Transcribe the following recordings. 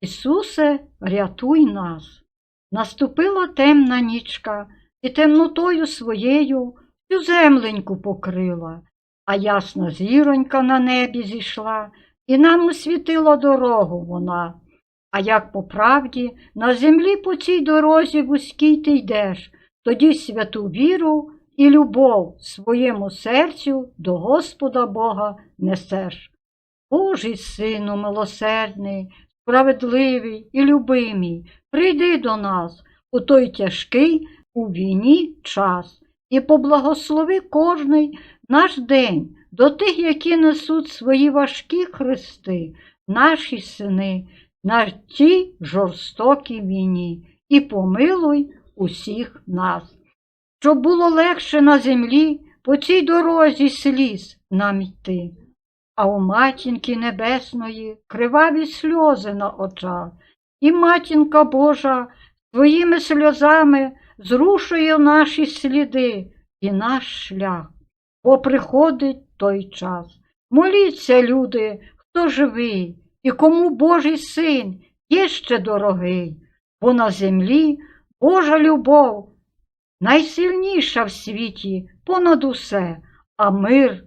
Ісусе, рятуй нас. Наступила темна нічка, і темнотою своєю всю земленьку покрила, а ясна зіронька на небі зійшла, і нам освітила дорогу вона. А як по правді на землі по цій дорозі вузькій ти йдеш, тоді святу віру і любов своєму серцю до Господа Бога несеш. Божий сину милосердний, справедливий і любимий, прийди до нас у той тяжкий у війні час і поблагослови кожний наш день до тих, які несуть свої важкі хрести, наші сини, на тій жорстокій війні, і помилуй усіх нас, щоб було легше на землі по цій дорозі сліз нам йти. А у матінки небесної криваві сльози на очах, і матінка Божа своїми сльозами зрушує наші сліди і наш шлях, бо приходить той час. Моліться, люди, хто живий, і кому Божий син є ще дорогий, бо на землі Божа любов найсильніша в світі понад усе, а мир,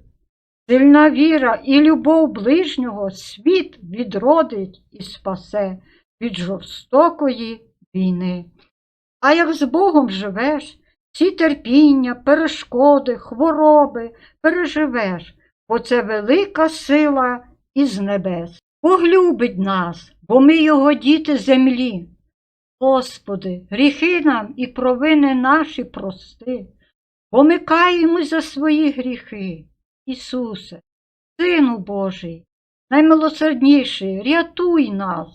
сильна віра і любов ближнього світ відродить і спасе від жорстокої війни. А як з Богом живеш, всі терпіння, перешкоди, хвороби переживеш, бо це велика сила із небес. Бог любить нас, бо ми його діти землі. Господи, гріхи нам і провини наші прости, бо ми каємось за свої гріхи. Ісусе, Сину Божий, наймилосердніший, рятуй нас,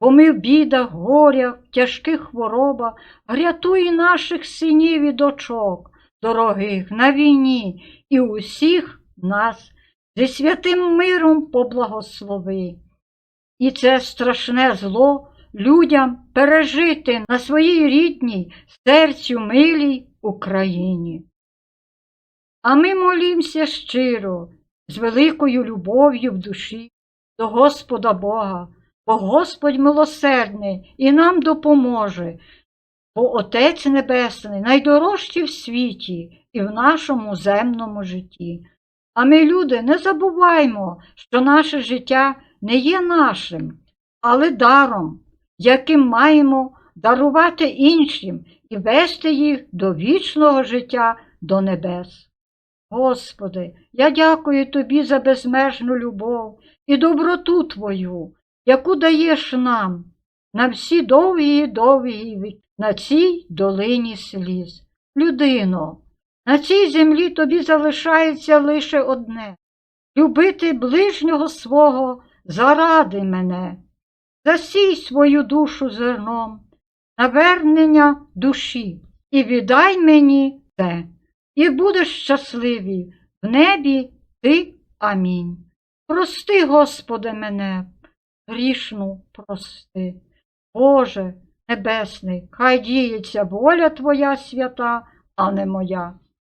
бо ми в бідах, горях, тяжких хворобах, рятуй наших синів і дочок, дорогих на війні і усіх нас зі святим миром поблагослови. І це страшне зло людям пережити на своїй рідній, серцю милій Україні. А ми молімося щиро, з великою любов'ю в душі до Господа Бога, бо Господь милосердний і нам допоможе, бо Отець Небесний найдорожчий в світі і в нашому земному житті. А ми, люди, не забуваймо, що наше життя не є нашим, але даром, яким маємо дарувати іншим і вести їх до вічного життя до небес. Господи, я дякую Тобі за безмежну любов і доброту Твою, яку даєш нам на всі довгі довгі на цій долині сліз. Людино, на цій землі тобі залишається лише одне любити ближнього свого заради мене, засій свою душу зерном, навернення душі і віддай мені це, і будеш щасливий в небі ти. Амінь. Прости, Господи, мене, грішну прости. Боже Небесний, хай діється воля Твоя свята, а не моя.